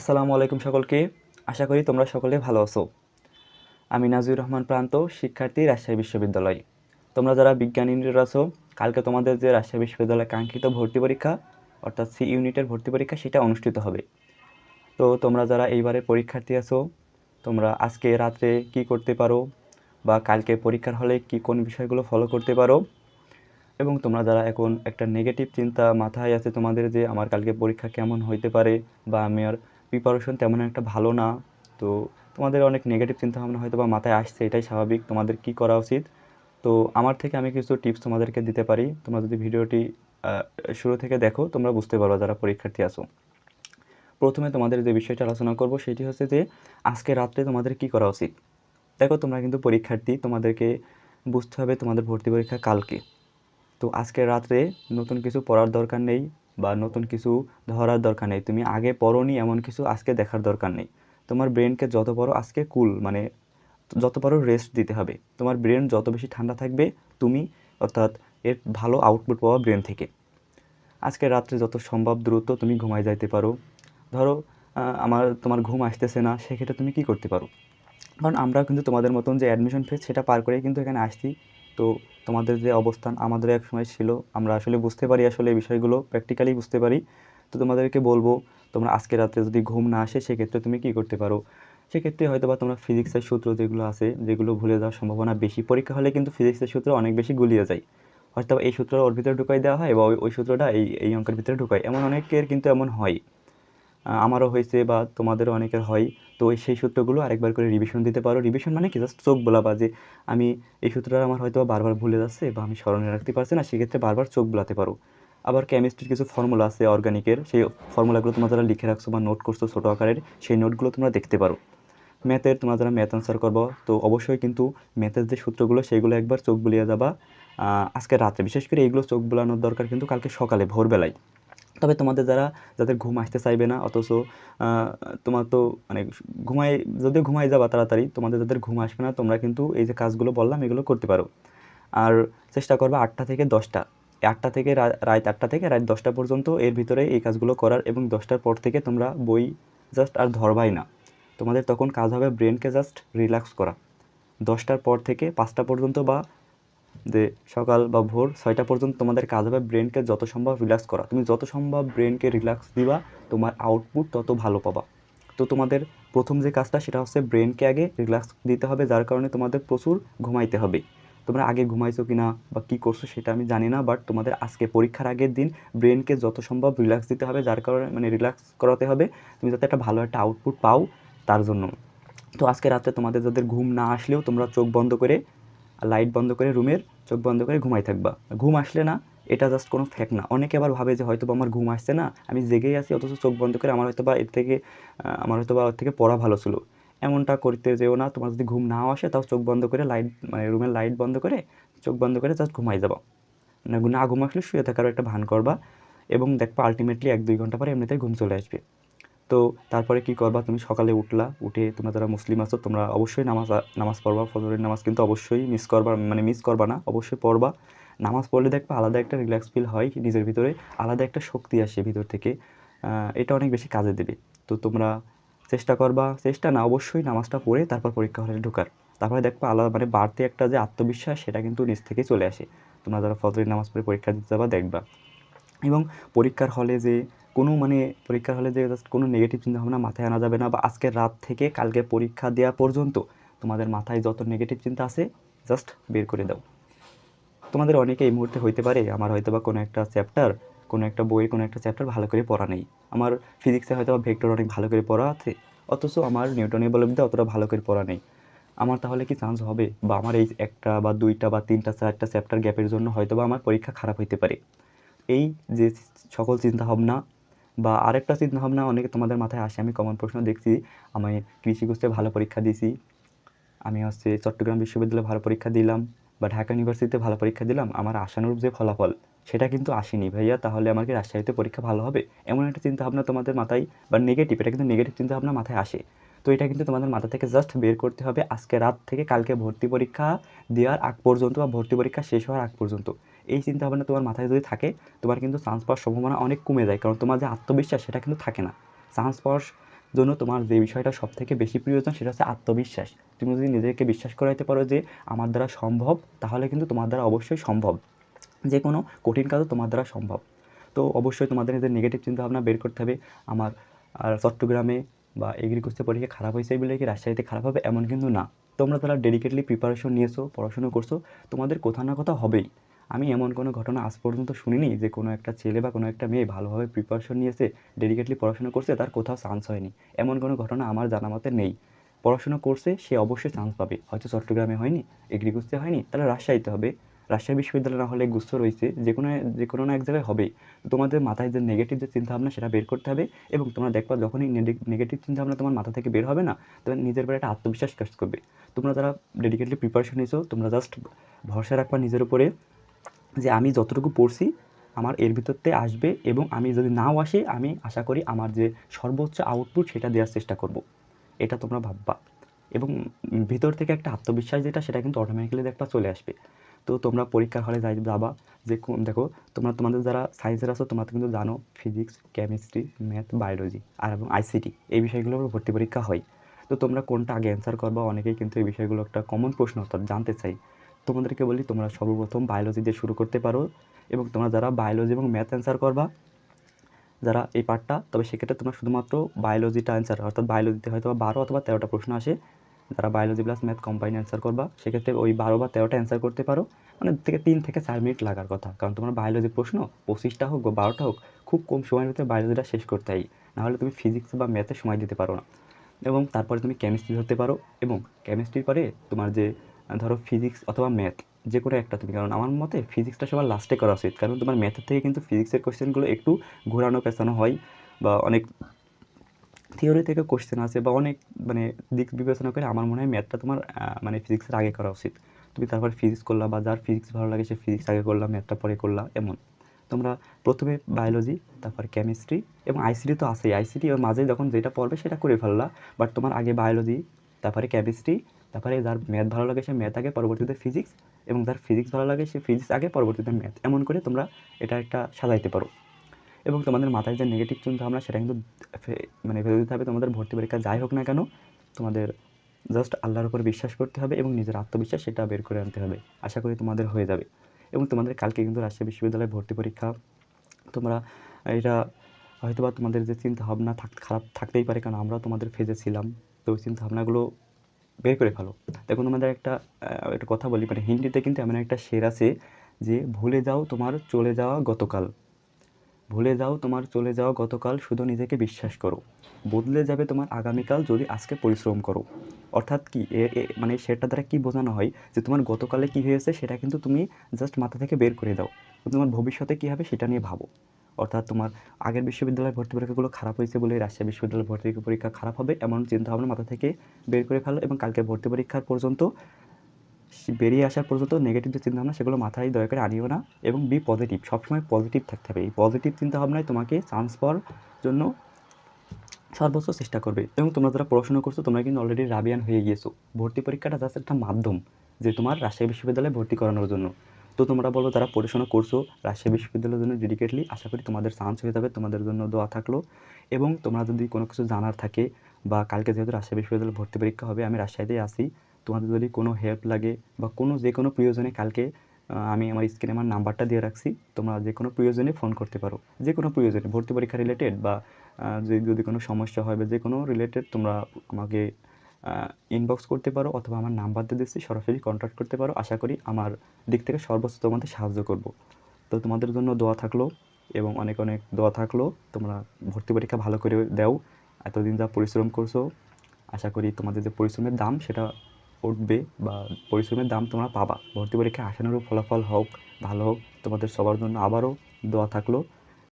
আসসালামু আলাইকুম সকলকে। আশা করি তোমরা সকলে ভালো আছো। আমি নাজির রহমান প্রান্ত, শিক্ষার্থী, রাজশাহী বিশ্ববিদ্যালয়। তোমরা যারা বিজ্ঞান ইউনিটের আছো, কালকে তোমাদের যে রাজশাহী বিশ্ববিদ্যালয় কাঙ্ক্ষিত ভর্তি পরীক্ষা, অর্থাৎ সি ইউনিটের ভর্তি পরীক্ষা, সেটা অনুষ্ঠিত হবে। তো তোমরা যারা এইবারে পরীক্ষার্থী আছো, তোমরা আজকে রাত্রে কি করতে পারো, বা কালকে পরীক্ষার হলে কি কোন বিষয়গুলো ফলো করতে পারো, এবং তোমরা যারা এখন একটা নেগেটিভ চিন্তা মাথায় আছে তোমাদের যে আমার কালকে পরীক্ষা কেমন হইতে পারে, বা আমি আর প্রিপারেশন তেমন একটা ভালো না। তো তোমাদের অনেক নেগেটিভ চিন্তা ভাবনা হয়তো বা মাথায় আসছে, এটাই স্বাভাবিক। তোমাদের কি করা উচিত? তো আমার থেকে আমি কিছু টিপস তোমাদেরকে দিতে পারি। তোমরা যদি ভিডিওটি শুরু থেকে দেখো, তোমরা বুঝতে পারো যারা পরীক্ষার্থী আছো। প্রথমে তোমাদের যে বিষয়টা আলোচনা করব, সেটি হচ্ছে যে, আজকে রাত্রে তোমাদের কি করা উচিত? দেখো, তোমরা কিন্তু পরীক্ষার্থী, তোমাদেরকে বুঝতে হবে তোমাদের ভর্তি পরীক্ষা কালকে। তো আজকে রাত্রে নতুন কিছু পড়ার দরকার নেই। বা নতুন কিছু ধরার দরকার নেই। তুমি আগে পড়োনি, এমন কিছু আজকে দেখার দরকার নেই। তোমার ব্রেনকে যত পারো আজকে কুল মানে যত পারো রেস্ট দিতে হবে। তোমার ব্রেন যত বেশি ঠান্ডা থাকবে, তুমি অর্থাৎ এর ভালো আউটপুট পাওয়া ব্রেন থেকে। আজকে রাত্রে যত সম্ভব দ্রুত তুমি ঘুমায় যাইতে পারো। ধরো আমার, তোমার ঘুম আসতেছে না, সেক্ষেত্রে তুমি কি করতে পারো? কারণ আমরা কিন্তু তোমাদের মতন যে অ্যাডমিশন ফেজ সেটা পার করে কিন্তু এখানে আসছি। তো তোমাদের যে অবস্থান আমাদেরও এক সময় ছিল, আমরা আসলে বুঝতে পারি আসলে এই বিষয়গুলো প্র্যাকটিক্যালি বুঝতে পারি। তো তোমাদেরকে বলব, তোমরা আজকে রাত্রে যদি ঘুম না আসে, সেক্ষেত্রে তুমি কি করতে পারো? সেক্ষেত্রে হয়তো বা তোমরা ফিজিক্সের সূত্র যেগুলো আছে, যেগুলো ভুলে যাওয়ার সম্ভাবনা বেশি। পরীক্ষা হলে কিন্তু ফিজিক্সের সূত্র অনেক বেশি গুলিয়ে যায়। হয়তো এই সূত্রটা ওর ভিতরে ঢুকাই দেওয়া হয় বা ওই সূত্রটা এই এই অঙ্কের ভিতরে ঢুকায়। এমন অনেকের কিন্তু এমন হয়। আমারও হয়েছে বা তোমাদেরও অনেকের হয়। তো ওই সেই সূত্রগুলো আরেকবার করে রিভিশন দিতে পারো। রিভিশন মানে কি? জাস্ট চোখ বলা বা যে আমি এই সূত্রটা আমার হয়তো বারবার ভুলে যাচ্ছে বা আমি স্মরণে রাখতে পারছি না, সেক্ষেত্রে বারবার চোখ বোলাতে পারো। আবার কেমিস্ট্রির কিছু ফর্মুলা আছে অর্গানিকের সেই ফর্মুলাগুলো তোমরা যারা লিখে রাখছো বা নোট করছ ছোটো আকারের, সেই নোটগুলো তোমরা দেখতে পারো। ম্যাথের তোমরা যারা ম্যাথ আনসার করব, তো অবশ্যই কিন্তু ম্যাথের যে সূত্রগুলো সেইগুলো একবার চোখ বুলিয়ে যাবা। আজকে রাত্রে, বিশেষ করে এইগুলো চোখ বোলানোর দরকার কিন্তু কালকে সকালে, ভোরবেলায়। তবে তোমাদের যারা, যাদের ঘুম আসতে চাইবে না, অথচ তোমার তো মানে ঘুমাই যদিও ঘুমাই যাবা তাড়াতাড়ি, তোমাদের যাদের ঘুম আসবে না, তোমরা কিন্তু এই যে কাজগুলো বললাম, এগুলো করতে পারো। আর চেষ্টা করবে আটটা থেকে দশটা। আটটা থেকে রাত আটটা থেকে রাত দশটা পর্যন্ত এর ভিতরে এই কাজগুলো করার এবং দশটার পর থেকে তোমরা বই জাস্ট আর ধরবাই না। তোমাদের তখন কাজ হবে ব্রেনকে জাস্ট রিল্যাক্স করা। দশটার পর থেকে পাঁচটা পর্যন্ত বা যে সকাল বা ভোর ছয়টা পর্যন্ত তোমাদের কাজ হবে ব্রেনকে যত সম্ভব রিল্যাক্স করা। তুমি যত সম্ভব ব্রেনকে রিল্যাক্স দিবা, তোমার আউটপুট তত ভালো পাবা। তো তোমাদের প্রথম যে কাজটা, সেটা হচ্ছে ব্রেনকে আগে রিল্যাক্স দিতে হবে, যার কারণে তোমাদের প্রচুর ঘুমাইতে হবে। তোমরা আগে ঘুমাইছো কি না বা কী করছ সেটা আমি জানি না বাট তোমাদের আজকে পরীক্ষার আগের দিন ব্রেনকে যত সম্ভব রিল্যাক্স দিতে হবে, যার কারণে মানে রিল্যাক্স করাতে হবে। তুমি যাতে একটা ভালো একটা আউটপুট পাও তার জন্য। তো আজকে রাতে তোমাদের যাদের ঘুম না আসলেও তোমরা চোখ বন্ধ করে লাইট বন্ধ করে রুমের চোখ বন্ধ করে ঘুমাই থাকবা। ঘুম আসলে না, এটা জাস্ট কোনো ফ্যাক্ট না। অনেকে আবার ভাবে যে হয়তো আমার ঘুম আসছে না, আমি জেগেই আছি, অথচ চোখ বন্ধ করে আমার হয়তো বা এর থেকে আমার হয়তো বা ওর থেকে পড়া ভালো ছিল। এমনটা করতে যেও না, তোমার যদি ঘুম নাও আসে, তাও চোখ বন্ধ করে লাইট মানে রুমের লাইট বন্ধ করে, চোখ বন্ধ করে জাস্ট ঘুমাই যাবা। না ঘুম আসলে শুয়ে থাকারও একটা ভান করবা, এবং দেখবা আলটিমেটলি এক দুই ঘণ্টা পরে এমনিতেই ঘুম চলে আসবে। তো তারপরে কি করবা? তুমি সকালে উঠলা, উঠে তোমরা যারা মুসলিম আছো, তোমরা অবশ্যই নামাজ নামাজ পড়বা। ফজরের নামাজ কিন্তু অবশ্যই মিস করবা মানে মিস করবা না, অবশ্যই পড়বা। নামাজ পড়লে দেখবা আলাদা একটা রিল্যাক্স ফিল হয় নিজের ভিতরে, আলাদা একটা শক্তি আসে ভিতর থেকে। এটা অনেক বেশি কাজে দেবে। তো তোমরা চেষ্টা করবা, চেষ্টা না, অবশ্যই নামাজটা পড়ে তারপর পরীক্ষা হলে ঢোকার। তারপরে দেখবা আলাদা মানে বাড়তি একটা যে আত্মবিশ্বাস, সেটা কিন্তু নিজ থেকেই চলে আসে। তোমরা যারা ফজরের নামাজ পড়ে পরীক্ষা দিতে যাবা, দেখবা। এবং পরীক্ষার হলে যে কোনো মানে পরীক্ষার হলে যে জাস্ট কোনো নেগেটিভ চিন্তাভাবনা মাথায় আনা যাবে না বা আজকের রাত থেকে কালকে পরীক্ষা দেওয়া পর্যন্ত তোমাদের মাথায় যত নেগেটিভ চিন্তা আছে জাস্ট বের করে দাও। তোমাদের অনেকে এই মুহূর্তে হইতে পারে, আমার হয়তো বা কোনো একটা চ্যাপ্টার কোনো একটা বইয়ের কোনো একটা চ্যাপ্টার ভালো করে পড়া নেই। আমার ফিজিক্সে হয়তো বা ভেক্টর অনেক ভালো করে পড়া আছে, অথচ আমার নিউটনের বলবিদ্যা অতটা ভালো করে পড়া নেই। আমার তাহলে কি চান্স হবে? বা আমার এই একটা বা দুইটা বা তিনটা চারটা চ্যাপ্টার গ্যাপের জন্য হয়তো বা আমার পরীক্ষা খারাপ হইতে পারে। এই যে সকল চিন্তাভাবনা বা আরেকটা চিন্তাভাবনা অনেকে তোমাদের মাথায় আসে, আমি কমন প্রশ্ন দেখছি। আমি কৃষি কোর্সে ভালো পরীক্ষা দিয়েছি। আমি হচ্ছে চট্টগ্রাম বিশ্ববিদ্যালয়ে ভালো পরীক্ষা দিলাম বা ঢাকা ইউনিভার্সিটিতে ভালো পরীক্ষা দিলাম। আমার আশানুরূপ যে ফলাফল, সেটা কিন্তু আসেনি। ভাইয়া, তাহলে আমার কি রাজশাহীতে পরীক্ষা ভালো হবে? এমন একটা চিন্তাভাবনা তোমাদের মাথায়, বা নেগেটিভ এটা কিন্তু নেগেটিভ চিন্তাভাবনা মাথায় আসে। তো এটা কিন্তু তোমাদের মাথা থেকে জাস্ট বের করতে হবে। আজকে রাত থেকে কালকে ভর্তি পরীক্ষা দেওয়ার আগ পর্যন্ত বা ভর্তি পরীক্ষা শেষ হওয়ার আগ পর্যন্ত। এই চিন্তা ভাবনা তোমার মাথায় যদি থাকে, তোমার কিন্তু চান্স পাওয়ার সম্ভাবনা অনেক কমে যায়। কারণ তোমার যে আত্মবিশ্বাস, সেটা কিন্তু থাকে না। চান্স পাওয়ার জন্য তোমার যে বিষয়টা সব থেকে বেশি প্রয়োজন, সেটা হচ্ছে আত্মবিশ্বাস। তুমি যদি নিজেকে বিশ্বাস করাইতে পারো যে আমার দ্বারা সম্ভব, তাহলে কিন্তু তোমার দ্বারা অবশ্যই সম্ভব। যে কোনো কঠিন কাজও তোমার দ্বারা সম্ভব। তো অবশ্যই তোমাদের নিজের নেগেটিভ চিন্তাভাবনা বের করতে হবে। আমার, আর চট্টগ্রামে বা এগ্রিকালচার পরীক্ষা খারাপ হয়েছে বলে কি রাজশাহীতে খারাপ হবে? এমন কিন্তু না। তোমরা তারা ডেডিকেটলি প্রিপারেশন নিয়েছো, পড়াশুনো করছ, তোমাদের কোথাও না কোথাও হবেই। আমি এমন কোনো ঘটনা আজ পর্যন্ত শুনিনি যে কোনো একটা ছেলে বা কোনো একটা মেয়ে ভালোভাবে প্রিপারেশন নিয়েছে ডেডিকেটলি পড়াশোনা করছে, তার কোথাও চান্স হয়নি। এমন কোনো ঘটনা আমার জানা মতে নেই। পড়াশোনা করছে, সে অবশ্যই চান্স পাবে। হয়তো চট্টগ্রামে হয়নি এগ্রি এগ্রিকুস্তে হয়নি, তাহলে রাজশাহীতে হবে। রাজশাহী বিশ্ববিদ্যালয় না হলে গুচ্ছ রয়েছে, যে কোনো যে কোনো না এক জায়গায় হবে। তোমাদের মাথায় যে নেগেটিভ যে চিন্তাভাবনা, সেটা বের করতে হবে এবং তোমরা দেখবা যখনই নেগেটিভ চিন্তাভাবনা তোমার মাথা থেকে বের হবে না তখন নিজের উপরে একটা আত্মবিশ্বাস কাজ করবে। তোমরা যারা ডেডিকেটলি প্রিপারেশন নিয়েছো, তোমরা জাস্ট ভরসা রাখবা নিজের উপরে। যে আমি যতটুকু পড়ছি, আমার এর ভিতরতে আসবে এবং আমি যদি নাও আসে, আমি আশা করি আমার যে সর্বোচ্চ আউটপুট সেটা দেওয়ার চেষ্টা করব। এটা তোমরা ভাববা। এবং ভিতর থেকে একটা আত্মবিশ্বাস যেটা, সেটা কিন্তু অটোমেটিক্যালি দেখবা চলে আসবে। তো তোমরা পরীক্ষার হলে যাই যাবা, যে দেখো, তোমরা, তোমাদের যারা সায়েন্সের আছো, তোমরা কিন্তু জানো ফিজিক্স কেমিস্ট্রি ম্যাথ বায়োলজি আর এবং আইসিটি এই বিষয়গুলোর ভর্তি পরীক্ষা হয়। তো তোমরা কোনটা আগে অ্যান্সার করবা? অনেকেই কিন্তু এই বিষয়গুলো একটা কমন প্রশ্ন, অর্থাৎ জানতে চাই। তোমাদেরকে বলি, তোমরা সর্বপ্রথম বায়োলজি দিয়ে শুরু করতে পারো এবং তোমরা যারা বায়োলজি এবং ম্যাথ অ্যান্সার করবা, যারা এই পার্টটা তবে সেক্ষেত্রে তোমরা শুধুমাত্র বায়োলজিটা অ্যান্সার অর্থাৎ বায়োলজিতে হয়তো বারো অথবা তেরোটা প্রশ্ন আসে। যারা biology plus math combine answer করবা, সেক্ষেত্রে ওই বারো বা তেরোটা অ্যান্সার করতে পারো। মানে থেকে তিন থেকে চার মিনিট লাগার কথা, কারণ তোমার বায়োলজি প্রশ্ন, পঁচিশটা হোক বা বারোটা হোক, খুব কম সময়ের ভিতরে বায়োলজিটা শেষ করতে হয়। নাহলে তুমি ফিজিক্স বা ম্যাথে সময় দিতে পারো না। এবং তারপরে তুমি কেমিস্ট্রি ধরতে পারো এবং কেমিস্ট্রির পরে তোমার যে ধরো ফিজিক্স অথবা ম্যাথ যে কোনো একটা তুমি। কারণ আমার মতে ফিজিক্সটা সবার লাস্টে করা উচিত। কারণ তোমার ম্যাথের থেকে কিন্তু ফিজিক্সের কোয়েশ্চেনগুলো একটু ঘোরানো পেছানো হয় বা অনেক থিওরি থেকে কোশ্চেন আছে বা অনেক মানে দিক বিবেচনা করে আমার মনে হয় ম্যাথটা তোমার মানে ফিজিক্সের আগে করা উচিত। তুমি তারপর ফিজিক্স করলা বা যার ফিজিক্স ভালো লাগে সে ফিজিক্স আগে করলা ম্যাথটা পরে করলা, এমন। তোমরা প্রথমে বায়োলজি তারপর কেমিস্ট্রি এবং আইসিটি তো আছেই। আইসিটি ওর মাঝে যখন যেটা পড়বে সেটা করে ফেললা। বাট তোমার আগে বায়োলজি তারপরে কেমিস্ট্রি তারপরে যার ম্যাথ ভালো লাগে সে ম্যাথ আগে, পরবর্তীতে ফিজিক্স এবং যার ফিজিক্স ভালো লাগে সে ফিজিক্স আগে, পরবর্তীতে ম্যাথ এমন করে তোমরা এটা একটা সাজাইতে পারো। এবং তোমাদের মাথায় যে নেগেটিভ চিন্তা ভাবনা, সেটা কিন্তু মানে ফেলে দিতে হবে। তোমাদের ভর্তি পরীক্ষা যাই হোক না কেন, তোমাদের জাস্ট আল্লাহর উপর বিশ্বাস করতে হবে এবং নিজের আত্মবিশ্বাস সেটা বের করে আনতে হবে। আশা করি তোমাদের হয়ে যাবে। এবং তোমাদের কালকে কিন্তু রাজশাহী বিশ্ববিদ্যালয়ে ভর্তি পরীক্ষা। তোমরা এটা হয়তো বা তোমাদের যে চিন্তা ভাবনা থাক খারাপ থাকতেই পারে, কারণ আমরাও তোমাদের ফেজে ছিলাম। তো ওই চিন্তা ভাবনাগুলো বের করে ফেলো। দেখুন আমাদের একটা একটা কথা বলি মানে হিন্দিতে কিন্তু এমন একটা শের আছে যে, ভুলে যাও তোমার চলে যাওয়া গতকাল। ভুলে যাও তোমার চলে যাওয়া গতকাল, শুধু নিজেকে বিশ্বাস করো। বদলে যাবে তোমার আগামীকাল যদি আজকে পরিশ্রম করো। অর্থাৎ কি মানে সেটা দ্বারা কী বোঝানো হয় যে, তোমার গতকালে কী হয়েছে সেটা কিন্তু তুমি জাস্ট মাথা থেকে বের করে দাও। তোমার ভবিষ্যতে কী হবে সেটা নিয়ে ভাবো। অর্থাৎ তোমার আগের বিশ্ববিদ্যালয়ের ভর্তি পরীক্ষাগুলো খারাপ হয়েছে বলে রাজশাহী বিশ্ববিদ্যালয় ভর্তি পরীক্ষা খারাপ হবে এমন চিন্তাভাবনা মাথা থেকে বের করে ফেলো এবং কালকে ভর্তি পরীক্ষার পর্যন্ত বেরিয়ে আসার পর্যন্ত নেগেটিভ যে চিন্তাভাবনা সেগুলো মাথায় দয়া করে আনিও না এবং বি পজিটিভ সবসময় পজিটিভ থাকতে হবে। এই পজিটিভ চিন্তাভাবনায় তোমাকে চান্স পাওয়ার জন্য সর্বোচ্চ চেষ্টা করবে। এবং তোমরা যারা পড়াশোনা করছ, তোমরা কিন্তু অলরেডি রাবিয়ান হয়ে গিয়েছো। ভর্তি পরীক্ষাটা জাস্ট একটা মাধ্যম যে তোমার রাজশাহী বিশ্ববিদ্যালয়ে ভর্তি করানোর জন্য। তো তোমরা বলো তারা পড়াশোনা করছ রাজশাহী বিশ্ববিদ্যালয়ের জন্য ডেডিকেটলি আশা করি তোমাদের চান্স হয়ে যাবে, তোমাদের জন্য দোয়া থাকল। এবং তোমরা যদি কোনো কিছু জানার থাকে বা কালকে যেহেতু রাজশাহী বিশ্ববিদ্যালয়ে ভর্তি পরীক্ষা হবে, আমি রাজশাহীতেই আসি তোমাদের যদি কোনো হেল্প লাগে বা কোনো যে কোনো প্রয়োজনে কালকে আমি আমার স্ক্রিনে আমার নাম্বারটা দিয়ে রাখছি, তোমরা যে কোনো প্রয়োজনে ফোন করতে পারো। যে কোনো প্রয়োজনে, ভর্তি পরীক্ষা রিলেটেড বা যদি কোনো সমস্যা হয় বা যে কোনো রিলেটেড তোমরা আমাকে ইনবক্স করতে পারো অথবা আমার নাম্বার দিয়ে দিচ্ছি, সরাসরি কন্ট্যাক্ট করতে পারো। আশা করি আমার দিক থেকে সর্বোচ্চ তোমাদের সাহায্য করব। তো তোমাদের জন্য দোয়া থাকল এবং অনেক অনেক দোয়া থাকল। তোমরা ভর্তি পরীক্ষা ভালো করে দাও। এতদিন যা পরিশ্রম করছ, আশা করি তোমাদের যে পরিশ্রমের দাম, সেটা উঠবে বা পরিশ্রমের দাম তোমরা পাবা। ভর্তি পরীক্ষা আসানোরও ফলাফল হোক, ভালো হোক, তোমাদের সবার জন্য আবারও দোয়া থাকল।